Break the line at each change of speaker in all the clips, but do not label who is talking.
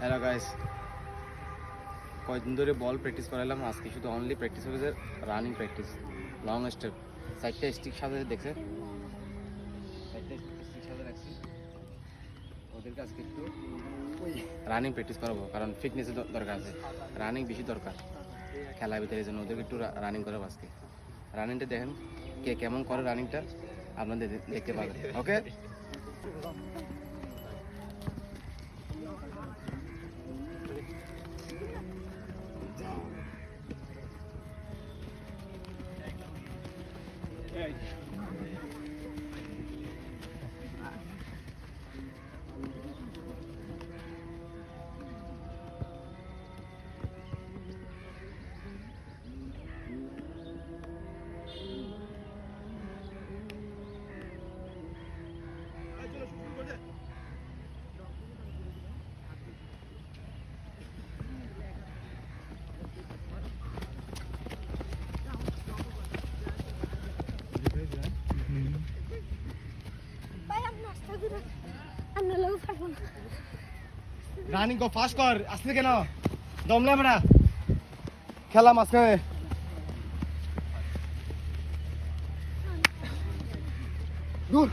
Hello guys কয়েকদিন ধরে বল practice করালাম আজকে শুধু অনলি প্র্যাকটিস হয়েছে রানিং প্র্যাকটিস লং স্টেপ চারটে স্টিক সাথে দেখছে। ওদেরকে আজকে একটু রানিং প্র্যাকটিস করাবো, কারণ ফিটনেসের দরকার আছে। রানিং বেশি দরকার খেলার ভিতরে জন্য ওদেরকে একটু রানিং করাবো আজকে। রানিংটা দেখেন কে কেমন করে রানিংটা আপনাদের দেখতে পাবেন। ওকে
ভাই
রানিং কর ফাস্ট কর। আসলে কেন? দমলে আমরা খেলা আজকে দূর।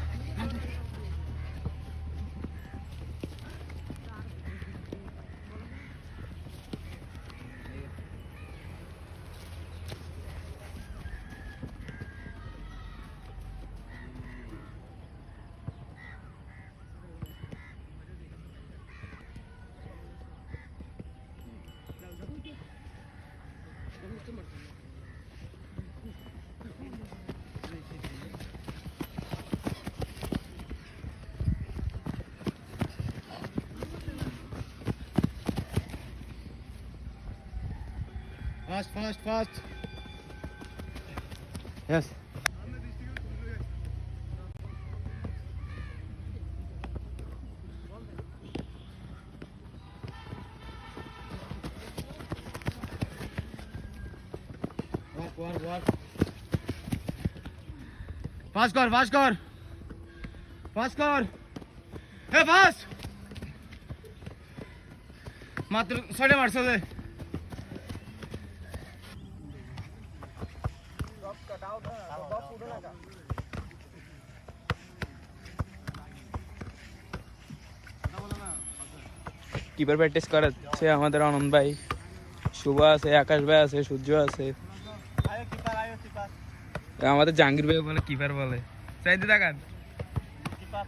Fast fast fast
Yes.
Work work fast কর ফাস্ট কর ফাস্ট কর হে ফাস্ট মাত্র ছয়টা মারছে
কিপার প্র্যাকটিস করাচ্ছে আমাদের আনন্দ ভাই? শুভ আছে, আকাশ ভাই আছে, সূর্য আছে। আমাদের জাহাঙ্গীর ভাই বলে কিপার বলে। চাইতে দেখান কিপার